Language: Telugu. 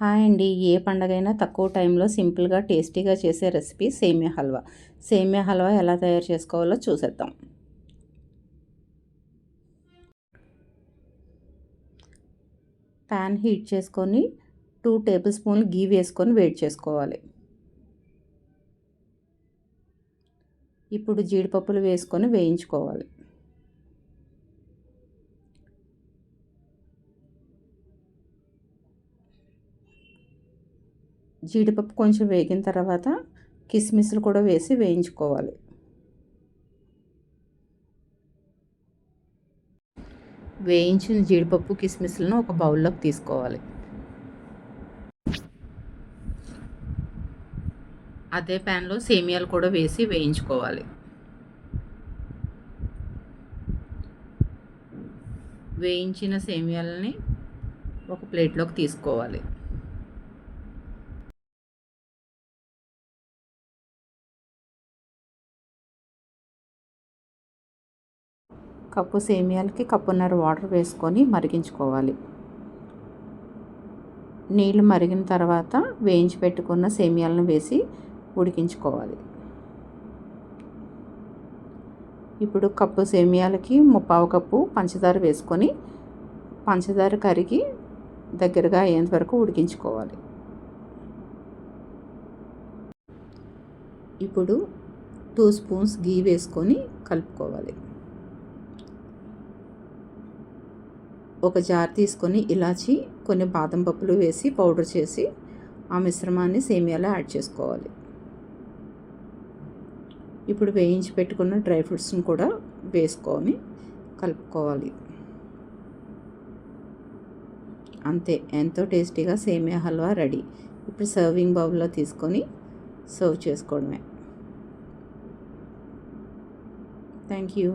హాయ్ అండి. ఏ పండగైనా తక్కువ టైంలో సింపుల్గా టేస్టీగా చేసే రెసిపీ సేమియా హల్వా. సేమియా హల్వా ఎలా తయారు చేసుకోవాలో చూసేద్దాం. ప్యాన్ హీట్ చేసుకొని టూ టేబుల్ స్పూన్లు గీ వేసుకొని వేడి చేసుకోవాలి. ఇప్పుడు జీడిపప్పులు వేసుకొని వేయించుకోవాలి. జీడిపప్పు కొంచెం వేగిన తర్వాత కిస్మిస్లు కూడా వేసి వేయించుకోవాలి. వేయించిన జీడిపప్పు కిస్మిస్లను ఒక బౌల్లోకి తీసుకోవాలి. అదే ప్యాన్లో సేమియాలు కూడా వేసి వేయించుకోవాలి. వేయించిన సేమియాలని ఒక ప్లేట్లోకి తీసుకోవాలి. కప్పు సేమియాలకి కప్పున్నర వాటర్ వేసుకొని మరిగించుకోవాలి. నీళ్ళు మరిగిన తర్వాత వేయించి పెట్టుకున్న సేమియాలను వేసి ఉడికించుకోవాలి. ఇప్పుడు కప్పు సేమియాలకి ముప్పావు కప్పు పంచదార వేసుకొని పంచదార కరిగి దగ్గరగా అయ్యేంత వరకు ఉడికించుకోవాలి. ఇప్పుడు టూ స్పూన్స్ గీ వేసుకొని కలుపుకోవాలి. ఒక జార్ తీసుకొని ఇలాచి కొన్ని బాదం పప్పులు వేసి పౌడర్ చేసి ఆ మిశ్రమాన్ని సేమియాలో యాడ్ చేసుకోవాలి. ఇప్పుడు వేయించి పెట్టుకున్న డ్రై ఫ్రూట్స్ని కూడా వేసుకొని కలుపుకోవాలి. అంతే ఎంతో టేస్టీగా సేమియా హల్వా రెడీ. ఇప్పుడు సర్వింగ్ బౌల్లో తీసుకొని సర్వ్ చేసుకోవడమే. Thank you.